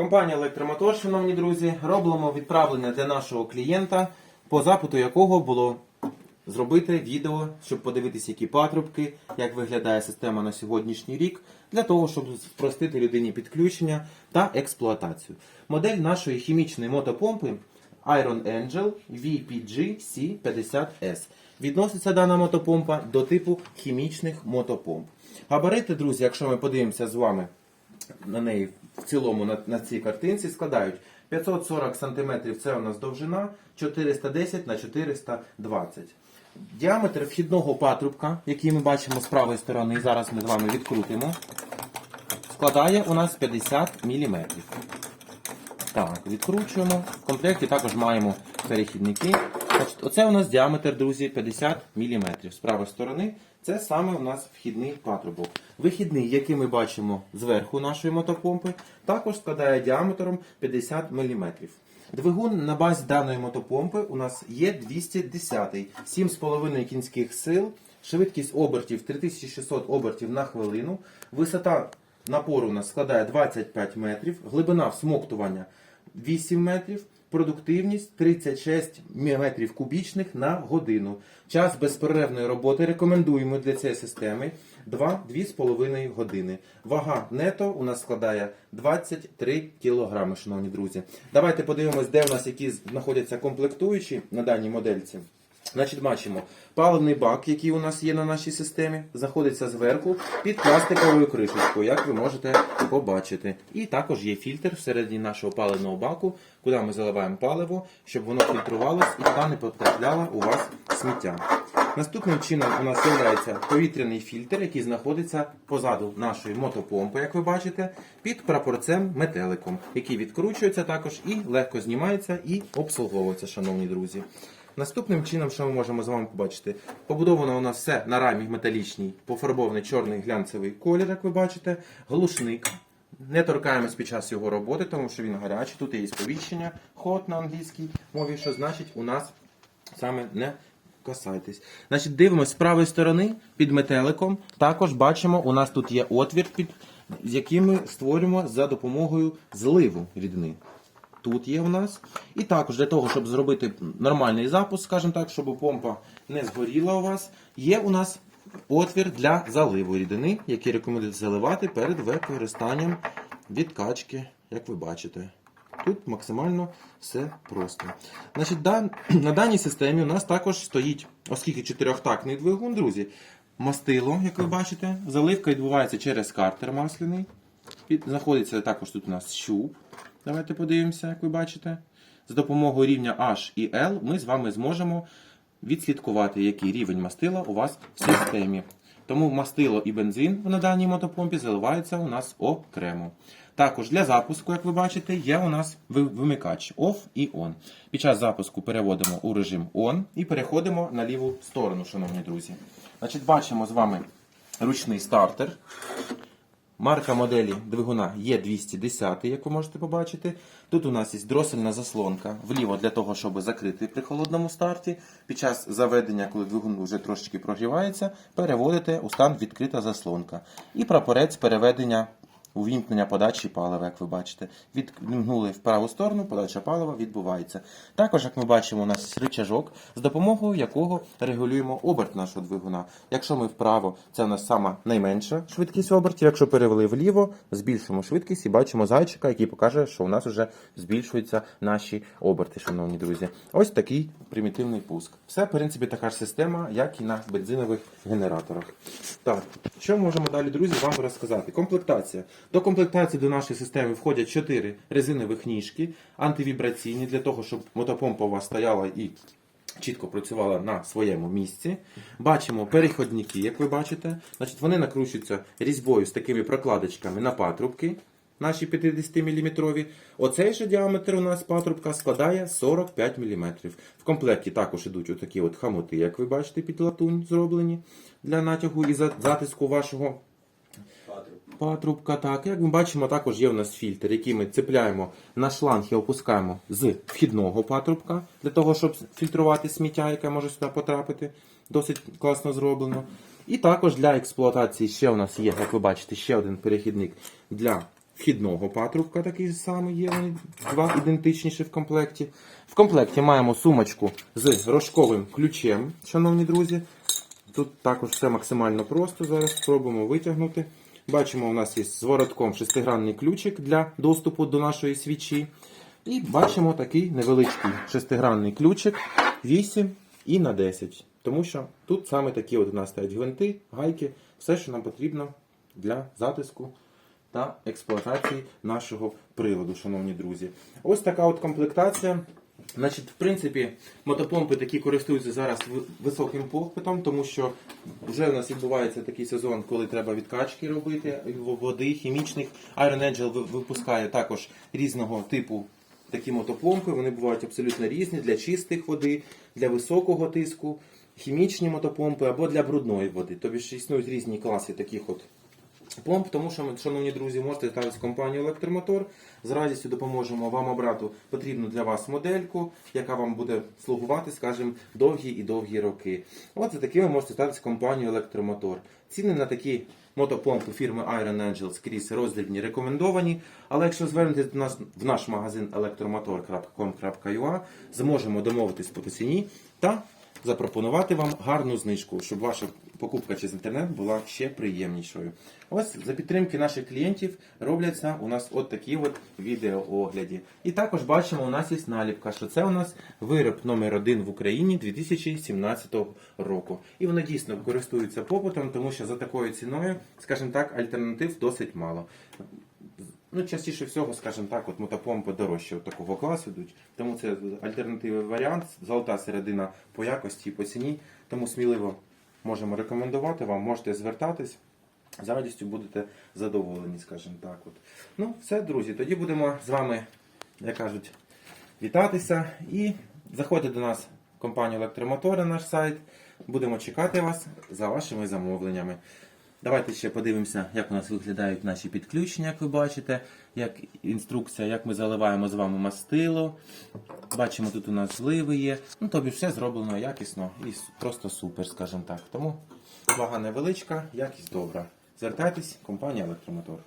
Компанія Електромотор, шановні друзі, робимо відправлення для нашого клієнта, по запиту якого було зробити відео, щоб подивитися, які патрубки, як виглядає система на сьогоднішній рік, для того, щоб спростити людині підключення та експлуатацію. Модель нашої хімічної мотопомпи Iron Angel VPG C50S. Відноситься дана мотопомпа до типу хімічних мотопомп. Габарити, друзі, якщо ми подивимося з вами на неї в цілому на, на цій картинці складають 540 см це у нас довжина, 410 на 420. Діаметр вхідного патрубка, який ми бачимо з правої сторони, і зараз ми з вами відкрутимо, складає у нас 50 мм. Так, відкручуємо. В комплекті також маємо перехідники. Оце у нас діаметр, друзі, 50 мм. З правої сторони це саме у нас вхідний патрубок. Вихідний, який ми бачимо зверху нашої мотопомпи, також складає діаметром 50 мм. Двигун на базі даної мотопомпи у нас є 210 7,5 кінських сил, швидкість обертів 3600 обертів на хвилину, висота напору у нас складає 25 метрів, глибина всмоктування 8 метрів, продуктивність 36 мм кубічних на годину. Час безперервної роботи рекомендуємо для цієї системи 2-2,5 години. Вага нето у нас складає 23 кг, шановні друзі. Давайте подивимось, де у нас які знаходяться комплектуючі на даній модельці. Значить, бачимо паливний бак, який у нас є на нашій системі, знаходиться зверху під пластиковою кришечкою, як ви можете побачити. І також є фільтр всередині нашого паливного баку, куди ми заливаємо паливо, щоб воно фільтрувалось і туди не потрапляло у вас сміття. Наступним чином у нас є повітряний фільтр, який знаходиться позаду нашої мотопомпи, як ви бачите, під прапорцем метеликом, який відкручується також і легко знімається і обслуговується, шановні друзі. Наступним чином, що ми можемо з вами побачити, побудовано у нас все на рамі металічній, пофарбований чорний глянцевий колір, як ви бачите, глушник. Не торкаємось під час його роботи, тому що він гарячий. Тут є сповіщення, hot на англійській мові, що значить у нас саме не касайтесь. Значить, дивимося з правої сторони під метеликом. Також бачимо, у нас тут є отвір, під, з яким ми створюємо за допомогою зливу рідини. Тут є у нас. І також для того, щоб зробити нормальний запуск, скажімо так, щоб помпа не згоріла у вас, є у нас отвір для заливу рідини, який рекомендується заливати перед використанням відкачки, як ви бачите. Тут максимально все просто. Значить, дан- на даній системі у нас також стоїть, оскільки чотирьохтактний двигун, друзі, мастило, як ви бачите. Заливка відбувається через картер масляний. Знаходиться також тут у нас щуп. Давайте подивимося, як ви бачите. З допомогою рівня H і L ми з вами зможемо відслідкувати, який рівень мастила у вас в системі. Тому мастило і бензин на даній мотопомпі заливаються у нас окремо. Також для запуску, як ви бачите, є у нас вимикач OFF і ON. Під час запуску переводимо у режим ON і переходимо на ліву сторону, шановні друзі. Значить, бачимо з вами ручний стартер. Марка моделі двигуна є 210, як ви можете побачити. Тут у нас є дросельна заслонка вліво для того, щоб закрити при холодному старті. Під час заведення, коли двигун вже трошечки прогрівається, переводите у стан відкрита заслонка. І прапорець переведення увімкнення подачі палива, як ви бачите. Відмкнули в праву сторону, подача палива відбувається. Також, як ми бачимо, у нас рычажок, з допомогою якого регулюємо оберт нашого двигуна. Якщо ми вправо, це у нас сама найменша швидкість обертів. Якщо перевели вліво, збільшимо швидкість і бачимо зайчика, який покаже, що у нас вже збільшуються наші оберти, шановні друзі. Ось такий примітивний пуск. Все, в принципі, така ж система, як і на бензинових генераторах. Так, що можемо далі, друзі, вам розказати? Комплектація. До комплектації до нашої системи входять 4 резинових ніжки, антивібраційні для того, щоб мотопомпа у вас стояла і чітко працювала на своєму місці. Бачимо переходники, як ви бачите. Значить, вони накручуються різьбою з такими прокладочками на патрубки. Наші 50-мм. Оцей же діаметр у нас патрубка складає 45 мм. В комплекті також ідуть отакі от хамоти, як ви бачите, під латунь зроблені для натягу і затиску вашого патрубка. Так, як ми бачимо, також є у нас фільтр, який ми цепляємо на шланг і опускаємо з вхідного патрубка, для того, щоб фільтрувати сміття, яке може сюди потрапити. Досить класно зроблено. І також для експлуатації ще у нас є, як ви бачите, ще один перехідник для вхідного патрубка, такий самий є. Два ідентичніші в комплекті. В комплекті маємо сумочку з рожковим ключем, шановні друзі. Тут також все максимально просто. Зараз спробуємо витягнути. Бачимо, у нас є з воротком шестигранний ключик для доступу до нашої свічі. І бачимо такий невеличкий шестигранний ключик 8 і на 10. Тому що тут саме такі от у нас стоять гвинти, гайки, все, що нам потрібно для затиску та експлуатації нашого приладу, шановні друзі. Ось така от комплектація. Значить, в принципі, мотопомпи такі користуються зараз високим попитом, тому що вже у нас відбувається такий сезон, коли треба відкачки робити води, хімічних. Iron Angel випускає також різного типу такі мотопомпи. Вони бувають абсолютно різні для чистих води, для високого тиску, хімічні мотопомпи або для брудної води. Тобі ж існують різні класи таких от помп, тому що, шановні друзі, можете в компанію Електромотор. З радістю допоможемо вам обрати потрібну для вас модельку, яка вам буде слугувати, скажімо, довгі і довгі роки. От за такими можете в компанію Електромотор. Ціни на такі мотопомпи фірми Iron Angel скрізь роздільні рекомендовані. Але якщо звернетесь нас в наш магазин electromotor.com.ua, зможемо домовитись по ціні та запропонувати вам гарну знижку, щоб ваша покупка через інтернет була ще приємнішою. Ось за підтримки наших клієнтів робляться у нас от такі от відеоогляді. І також бачимо, у нас є наліпка, що це у нас вироб номер один в Україні 2017 року. І вони дійсно користуються попитом, тому що за такою ціною, скажімо так, альтернатив досить мало. Ну, частіше всього, скажімо так, от мотопомпи дорожче от такого класу йдуть. Тому це альтернативний варіант, золота середина по якості і по ціні. Тому сміливо можемо рекомендувати вам, можете звертатись. З радістю будете задоволені, скажімо так. От. Ну, все, друзі, тоді будемо з вами, як кажуть, вітатися і заходьте до нас в компанію Електромотори, наш сайт. Будемо чекати вас за вашими замовленнями. Давайте ще подивимося, як у нас виглядають наші підключення, як ви бачите, як інструкція, як ми заливаємо з вами мастило. Бачимо, тут у нас зливи є. Ну, тобі все зроблено якісно і просто супер, скажімо так. Тому вага невеличка, якість добра. Звертайтесь, компанія Електромотор.